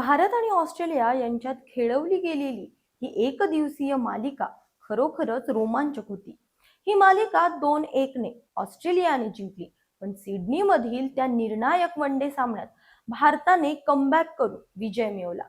भारत आणि ऑस्ट्रेलिया यांच्यात खेळवली गेलेली ही एक दिवसीय मालिका खरोखरच रोमांचक होती. ही मालिका दोन एकने ऑस्ट्रेलियाने जिंकली पण सिडनी मधील त्या निर्णायक वनडे सामन्यात भारताने कमबॅक करून विजय मिळवला.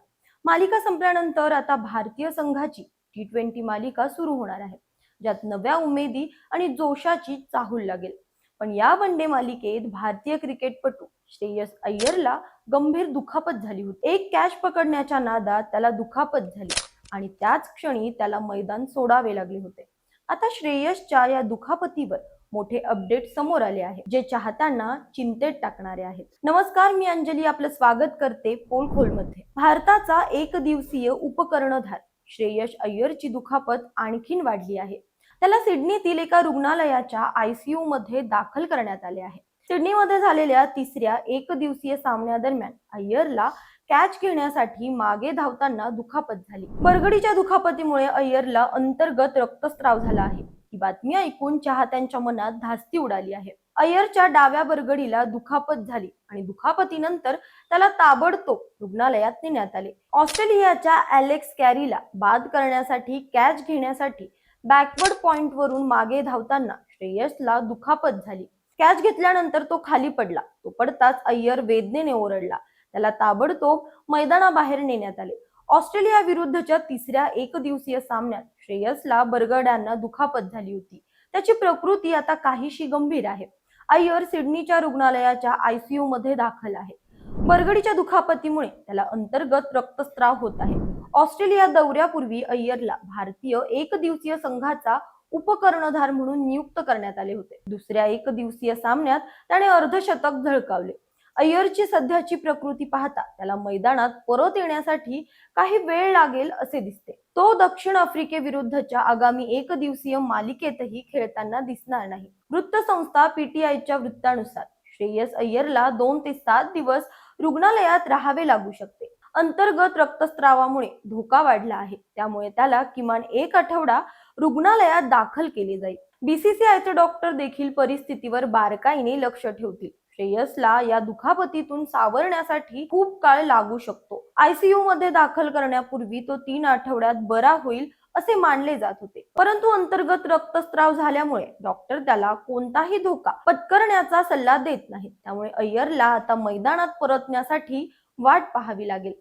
मालिका संपल्यानंतर आता भारतीय संघाची टी ट्वेंटी मालिका सुरू होणार आहे ज्यात नव्या उमेदी आणि जोशाची चाहूल लागेल. पण या वनडे मालिकेत भारतीय क्रिकेटपटू श्रेयस अय्यरला गंभीर दुखापत झाली होती. एक कॅच पकडण्याच्या नादात त्याला दुखापत झाली आणि त्याच क्षणी त्याला मैदान सोडावे लागले होते. आता श्रेयसच्या या दुखापतीवर मोठे अपडेट समोर आले आहे जे चाहत्यांना चिंतेत टाकणारे आहेत. नमस्कार मी अंजली आपलं स्वागत करते पोलखोलमध्ये. भारताचा एक दिवसीय उपकर्णधार श्रेयस अय्यरची दुखापत आणखीन वाढली आहे. त्याला सिडनीतील एका रुग्णालयाच्या आयसीयू मध्ये दाखल करण्यात आले आहे. सिडनीमध्ये झालेल्या तिसऱ्या एक दिवसीय सामन्यादरम्यान अय्यरला कॅच घेण्यासाठी मागे धावताना दुखापत झाली. बरगडीच्या दुखापतीमुळे अय्यरला अंतर्गत रक्तस्त्राव झाला आहे. ही बातमी ऐकून चाहत्यांच्या मनात धास्ती उडाली आहे. अय्यरच्या डाव्या बरगडीला दुखापत झाली आणि दुखापतीनंतर त्याला ताबडतोब रुग्णालयात नेण्यात आले. ऑस्ट्रेलियाच्या अलेक्स कॅरीला बाद करण्यासाठी कॅच घेण्यासाठी बॅकवर्ड पॉइंट वरून मागे धावताना श्रेयसला दुखापत झाली. कॅच घेतल्यानंतर तो खाली पडला. तो पडताच अय्यर वेदनेने ओरडला. त्याला ताबडतोब मैदानाबाहेर नेण्यात आले. ऑस्ट्रेलिया विरुद्धच्या तिसऱ्या एक दिवसीय सामन्यात श्रेयसला बरगड्यांना दुखापत झाली होती. त्याची प्रकृती आता काहीशी गंभीर आहे. अय्यर सिडनीच्या रुग्णालयाच्या आयसीयू मध्ये दाखल आहे. बरगडीच्या दुखापतीमुळे त्याला अंतर्गत रक्तस्त्राव होत आहे. ऑस्ट्रेलिया दौऱ्यापूर्वी अय्यरला भारतीय एक दिवसीय संघाचा उपकर्णधार म्हणून नियुक्त करण्यात आले होते. दुसऱ्या एक दिवसीय सामन्यात त्याने अर्धशतक झळकावले. अय्यरची सध्याची प्रकृती पाहता त्याला मैदानात परत येण्यासाठी काही वेळ लागेल असे दिसते. तो दक्षिण आफ्रिकेविरुद्धच्या आगामी एक दिवसीय मालिकेतही खेळताना दिसणार नाही. वृत्तसंस्था पीटीआयच्या वृत्तानुसार श्रेयस अय्यरला दोन ते सात दिवस रुग्णालयात राहावे लागू शकते. अंतर्गत रक्तस्त्रावामुळे धोका वाढला आहे. त्यामुळे त्याला किमान एक आठवडा रुग्णालयात दाखल केले जाईल. बीसीसीआयचे डॉक्टर देखील परिस्थितीवर बारकाईने लक्ष ठेवतील. श्रेयसला या दुखापतीतून सावरण्यासाठी खूप काळ लागू शकतो. आयसीयू मध्ये दाखल करण्यापूर्वी तो तीन आठवड्यात बरा होईल असे मानले जात होते. परंतु अंतर्गत रक्तस्त्राव झाल्यामुळे डॉक्टर त्याला कोणताही धोका पत्करण्याचा सल्ला देत नाहीत. त्यामुळे अय्यरला आता मैदानात परतण्यासाठी वाट पाहावी लागेल.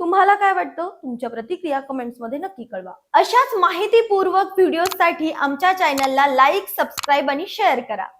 तुम्हाला काय वाटतं? तुमच्या प्रतिक्रिया कमेंट्समध्ये नक्की कळवा. अशाच माहितीपूर्वक व्हिडिओसाठी आमच्या चॅनलला लाईक सबस्क्राईब आणि शेअर करा.